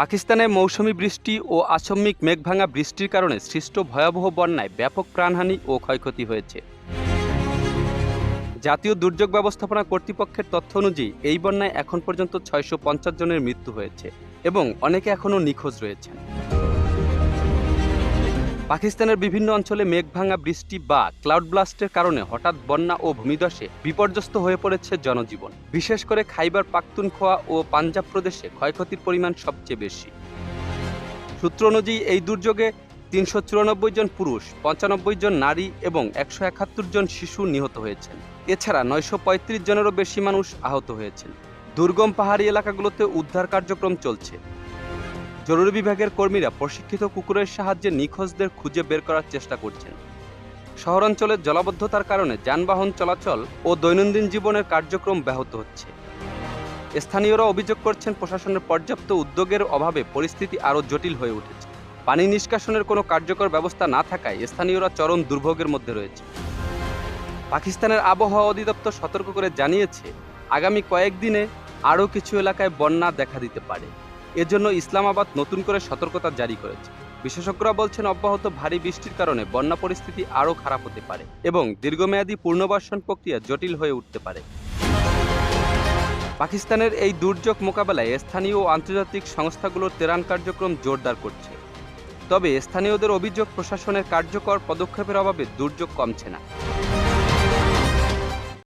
পাকিস্তানে মৌসুমি বৃষ্টি ও আসম্মিক মেঘভাঙা বৃষ্টির কারণে সৃষ্ট ভয়াবহ বন্যায় ব্যাপক প্রাণহানি ও ক্ষয়ক্ষতি হয়েছে। জাতীয় দুর্যোগ ব্যবস্থাপনা কর্তৃপক্ষের তথ্য অনুযায়ী, এই বন্যায় এখন পর্যন্ত ছয়শো পঞ্চাশ জনের মৃত্যু হয়েছে এবং অনেকে এখনও নিখোঁজ রয়েছেন। পাকিস্তানের বিভিন্ন অঞ্চলে মেঘভাঙা বৃষ্টি বা ক্লাউড ব্লাস্টের কারণে হঠাৎ বন্যা ও ভূমিধসে বিপর্যস্ত হয়ে পড়েছে জনজীবন। বিশেষ করে খাইবার পাখতুনখোয়া ও পাঞ্জাব প্রদেশে ক্ষয়ক্ষতির পরিমাণ সবচেয়ে বেশি। সূত্র অনুযায়ী, এই দুর্যোগে তিনশো চুরানব্বই জন পুরুষ, পঁচানব্বই জন নারী এবং একশো একাত্তর জন শিশু নিহত হয়েছেন। এছাড়া নয়শো পঁয়ত্রিশ জনেরও বেশি মানুষ আহত হয়েছেন। দুর্গম পাহাড়ি এলাকাগুলোতে উদ্ধার কার্যক্রম চলছে। জরুরি বিভাগের কর্মীরা প্রশিক্ষিত কুকুরের সাহায্যে নিখোঁজদের খুঁজে বের করার চেষ্টা করছেন। শহরাঞ্চলের জলাবদ্ধতার কারণে যানবাহন চলাচল ও দৈনন্দিন জীবনের কার্যক্রম ব্যাহত হচ্ছে। স্থানীয়রা অভিযোগ করছেন প্রশাসনের পর্যাপ্ত উদ্যোগের অভাবে পরিস্থিতি আরও জটিল হয়ে উঠেছে। পানি নিষ্কাশনের কোনো কার্যকর ব্যবস্থা না থাকায় স্থানীয়রা চরম দুর্ভোগের মধ্যে রয়েছে। পাকিস্তানের আবহাওয়া অধিদপ্তর সতর্ক করে জানিয়েছে, আগামী কয়েকদিনে আরও কিছু এলাকায় বন্যা দেখা দিতে পারে। এজন্য ইসলামাবাদ নতুন করে সতর্কতা জারি করেছে। বিশেষজ্ঞরা বলছেন অব্যাহত ভারী বৃষ্টির কারণে বন্যা পরিস্থিতি আরও খারাপ হতে পারে এবং দীর্ঘমেয়াদী পুনর্বাসন প্রক্রিয়া জটিল হয়ে উঠতে পারে। পাকিস্তানের এই দুর্যোগ মোকাবেলায় স্থানীয় ও আন্তর্জাতিক সংস্থাগুলোর ত্রাণ কার্যক্রম জোরদার করছে। তবে স্থানীয়দের অভিযোগ প্রশাসনের কার্যকর পদক্ষেপের অভাবে দুর্যোগ কমছে না।